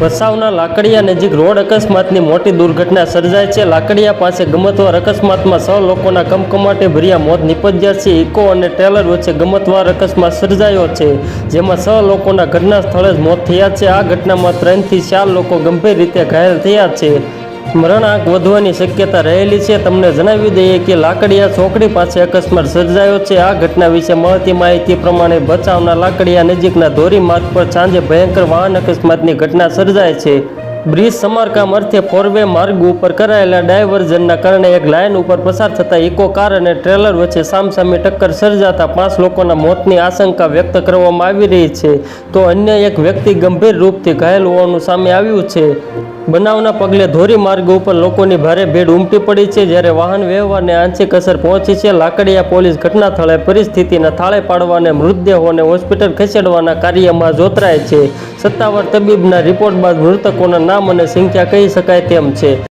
વસાવના લાકડિયા નજીક રોડ અકસ્માતની મોટી દુર્ઘટના સર્જાય છે. લાકડિયા પાસે ગમતવાર અકસ્માતમાં છ લોકોના કમકમાટે ભર્યા મોત નિપજ્યા છે. ઇકો અને ટ્રેલર વચ્ચે ગમતવાર અકસ્માત સર્જાયો છે, જેમાં છ લોકોના ઘટના સ્થળે જ મોત થયા છે. આ ઘટનામાં ત્રણથી ચાર લોકો ગંભીર રીતે ઘાયલ થયા છે. મરણાંક વધવાની શક્યતા રહેલી છે. તમને જણાવી દઈએ કે લાકડિયા ચોકડી પાસે અકસ્માત સર્જાયો છે. આ ઘટના વિશે મળતી માહિતી પ્રમાણે બચાવના લાકડિયા નજીકના ધોરી માર્ગ પર સાંજે ભયંકર વાહન અકસ્માતની ઘટના સર્જાય છે. બ્રિજ સમારકામ અર્થે ફોરવે માર્ગ ઉપર કરાયેલા ડાયવર્ઝનના કારણે એક લાઇન ઉપર પસાર થતા ઇકો કાર અને ટ્રેલર વચ્ચે સામસામે ટક્કર સર્જાતા પાંચ લોકોના મોતની આશંકા વ્યક્ત કરવામાં આવી રહી છે. તો અન્ય એક વ્યક્તિ ગંભીર રૂપથી ઘાયલ હોવાનું સામે આવ્યું છે. બનાવના પગલે ધોરી માર્ગ ઉપર લોકોની ભારે ભીડ ઉમટી પડી છે, જ્યારે વાહન વ્યવહારને આંશિક અસર પહોંચી છે. લાકડિયા પોલીસ ઘટના સ્થળે પરિસ્થિતિના થાળે પાડવા અને મૃતદેહોને હોસ્પિટલ ખસેડવાના કાર્યમાં જોતરાય છે. સત્તાવાર તબીબના રિપોર્ટ બાદ મૃતકોના નામ અને સંખ્યા કહી શકાય તેમ છે.